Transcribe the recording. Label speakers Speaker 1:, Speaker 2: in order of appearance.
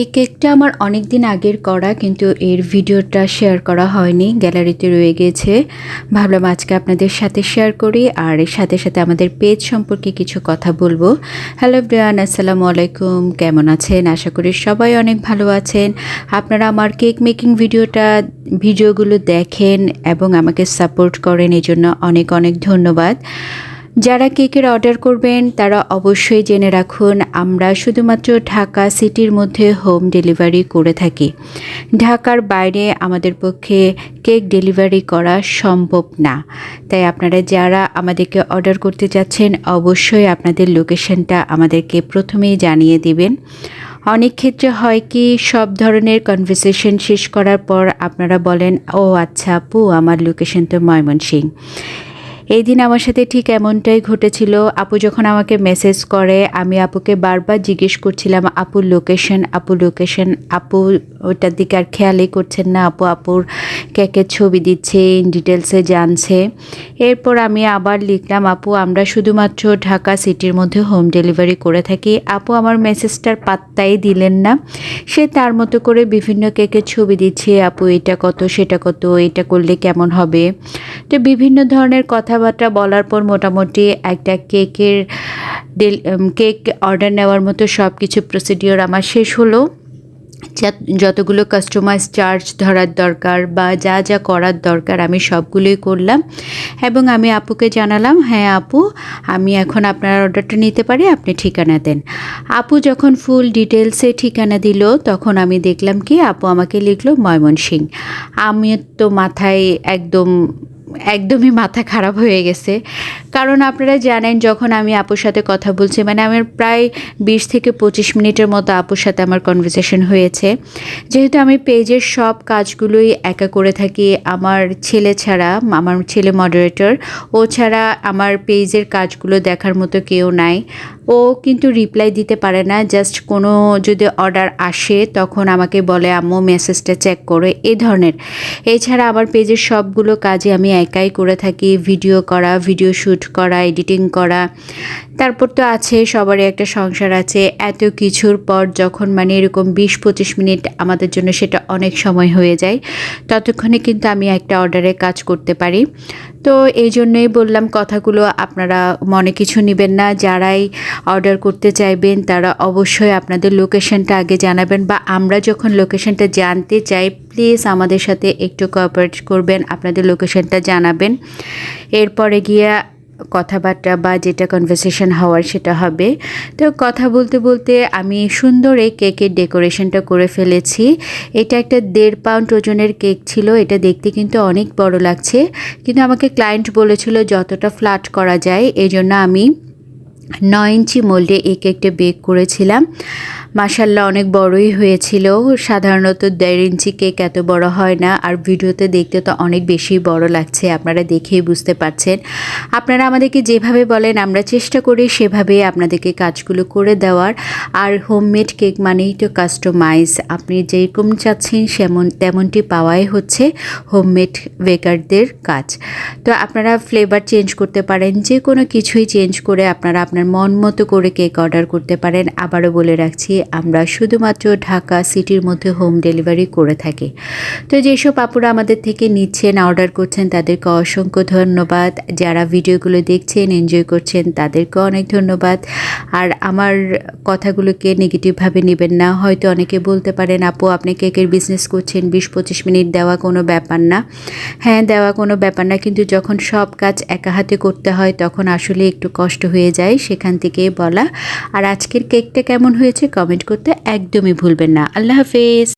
Speaker 1: এই কেকটা আমার অনেক দিন আগের করা, কিন্তু এর ভিডিওটা শেয়ার করা হয়নি, গ্যালারিতে রয়ে গেছে। ভাবলাম আজকে আপনাদের সাথে শেয়ার করি, আর এর সাথে সাথে আমাদের পেজ সম্পর্কে কিছু কথা বলব। হ্যালো ব্রিয়ান আসসালামু আলাইকুম, কেমন আছেন? আশা করি সবাই অনেক ভালো আছেন। আপনারা আমার কেক মেকিং ভিডিওটা, ভিডিওগুলো দেখেন এবং আমাকে সাপোর্ট করেন এই জন্য অনেক অনেক ধন্যবাদ। যারা কেকের অর্ডার করবেন, তারা অবশ্যই জেনে রাখুন, আমরা শুধুমাত্র ঢাকা সিটির মধ্যে হোম ডেলিভারি করে থাকি। ঢাকার বাইরে আমাদের পক্ষে কেক ডেলিভারি করা সম্ভব না। তাই আপনারা যারা আমাদেরকে অর্ডার করতে চাচ্ছেন অবশ্যই আপনাদের লোকেশনটা আমাদেরকে প্রথমেই জানিয়ে দিবেন। অনেক ক্ষেত্রে হয় কি, সব ধরনের কনভারসেশন শেষ করার পর আপনারা বলেন, ও আচ্ছা আপু, আমার লোকেশন তো ময়মনসিং এই দিন আমার সাথে ঠিক এমনটাই ঘটেছিল। আপু যখন আমাকে মেসেজ করে, আমি আপুকে বারবার জিজ্ঞেস করছিলাম আপুর লোকেশন আপু লোকেশন আপু ওটার দিকে আর খেয়ালই করছেন না। আপু, আপুর কেকের ছবি দিচ্ছে ইন ডিটেলসে জানছে। এরপর আমি আবার লিখলাম, আপু, আমরা শুধুমাত্র ঢাকা সিটির মধ্যে হোম ডেলিভারি করে থাকি। আপু আমার মেসেজটার পাত্তাই দিলেন না। সে তার মতো করে বিভিন্ন কেকের ছবি দিচ্ছে, আপু, এটা কত, সেটা কত, এটা করলে কেমন হবে? তো বিভিন্ন ধরনের কথাবার্তা বলার পর মোটামুটি একটা কেকের ডেল কেক অর্ডার নেওয়ার মতো সব কিছু প্রসিডিওর আমার শেষ হলো। যতগুলো কাস্টমাইজ চার্জ ধরার দরকার বা যা যা করার দরকার আমি সবগুলোই করলাম এবং আমি আপুকে জানালাম হ্যাঁ আপু, আমি এখন আপনার অর্ডারটা নিতে পারি, আপনি ঠিকানা দেন। আপু যখন ফুল ডিটেলসে ঠিকানা দিল, তখন আমি দেখলাম কি, আপু আমাকে লিখলো ময়মনসিং আমি তো মাথায় একদম একদমই মাথা খারাপ হয়ে গেছে। কারণ আপনারা জানেন, যখন আমি আপুর সাথে কথা বলছি মানে আমার প্রায় বিশ থেকে পঁচিশ মিনিটের মতো আপুর সাথে আমার কনভারসেশন হয়েছে। যেহেতু আমি পেজের সব কাজগুলোই একা করে থাকি, আমার ছেলে ছাড়া, আমার ছেলে মডারেটর ও ছাড়া আমার পেজের কাজগুলো দেখার মতো কেউ নাই। ও কিন্তু রিপ্লাই দিতে পারে না জাস্ট কোনো যদি অর্ডার আসে তখন আমাকে বলে, আম্মু মেসেজটা চেক করো। এই ধরনের। এছাড়া আমার পেজের সবগুলো কাজে আমি একাই করে থাকি। ভিডিও করা ভিডিও শ্যুট করা এডিটিং করা। তারপর তো আছে, সবারই একটা সংসার আছে। এত কিছুর পর যখন মানে এরকম বিশ পঁচিশ মিনিট আমাদের জন্য সেটা অনেক সময় হয়ে যায়, ততক্ষণে কিন্তু আমি একটা অর্ডারে কাজ করতে পারি। তো এই জন্যই বললাম, কথাগুলো আপনারা মনে কিছু নেবেন না। যারাই অর্ডার করতে চাইবেন, তারা অবশ্যই আপনাদের লোকেশনটা আগে জানাবেন বা আমরা যখন লোকেশনটা জানতে চাই, প্লিজ আমাদের সাথে একটু কোঅপারেট করবেন, আপনাদের লোকেশনটা জানাবেন। এরপরে গিয়ে কথাবার্তা বা যেটা কনভারসেশন হওয়ার সেটা হবে। তো কথা বলতে বলতে আমি সুন্দর এই কেকের ডেকোরেশনটা করে ফেলেছি। এটা একটা দেড় পাউন্ড ওজনের কেক ছিল, এটা দেখতে কিন্তু অনেক বড় লাগছে। কিন্তু আমাকে ক্লায়েন্ট বলেছিল যতটা ফ্ল্যাট করা যায় এই জন্য আমি নয় ইঞ্চি মোল্ডে এই কেকটা বেক করেছিলাম। মাসাল্লাহ অনেক বড়ই হয়েছিল। সাধারণত দেড় ইঞ্চি কেক এত বড় হয় না, আর ভিডিওতে দেখতে তো অনেক বেশি বড় লাগছে, আপনারা দেখেই বুঝতে পারছেন। আপনারা আমাদেরকে যেভাবে বলেন, আমরা চেষ্টা করি সেভাবে আপনাদেরকে কাজগুলো করে দেওয়ার। আর হোমমেড কেক মানেই তো কাস্টমাইজ। আপনি যেরকম চাচ্ছেন সেমন, তেমনটি পাওয়াই হচ্ছে হোমমেড বেকারদের কাজ। তো আপনারা ফ্লেভার চেঞ্জ করতে পারেন যে কোনো কিছুই চেঞ্জ করে আপনারা আপনার মন মতো করে কেক অর্ডার করতে পারেন। আবারও বলে রাখছি, আমরা শুধুমাত্র ঢাকা সিটির মধ্যে হোম ডেলিভারি করে থাকি। তো যেসব আপুরা আমাদের থেকে নিচ্ছেন, অর্ডার করছেন, তাদেরকে অসংখ্য ধন্যবাদ। যারা ভিডিওগুলো দেখছেন, এনজয় করছেন, তাদেরকে অনেক ধন্যবাদ। আর আমার কথাগুলোকে নেগেটিভভাবে নেবেন না। হয়তো অনেকে বলতে পারেন, আপু, আপনি কেকের বিজনেস করছেন, বিশ পঁচিশ মিনিট দেওয়া কোনো ব্যাপার না। হ্যাঁ দেওয়া কোনো ব্যাপার না, কিন্তু যখন সব কাজ একা হাতে করতে হয়, তখন আসলে একটু কষ্ট হয়ে যায়। সেখান থেকে বলা। আর আজকের কেকটা কেমন হয়েছে কমেন্ট করতে একদমই ভুলবেন না। আল্লাহ হাফেজ।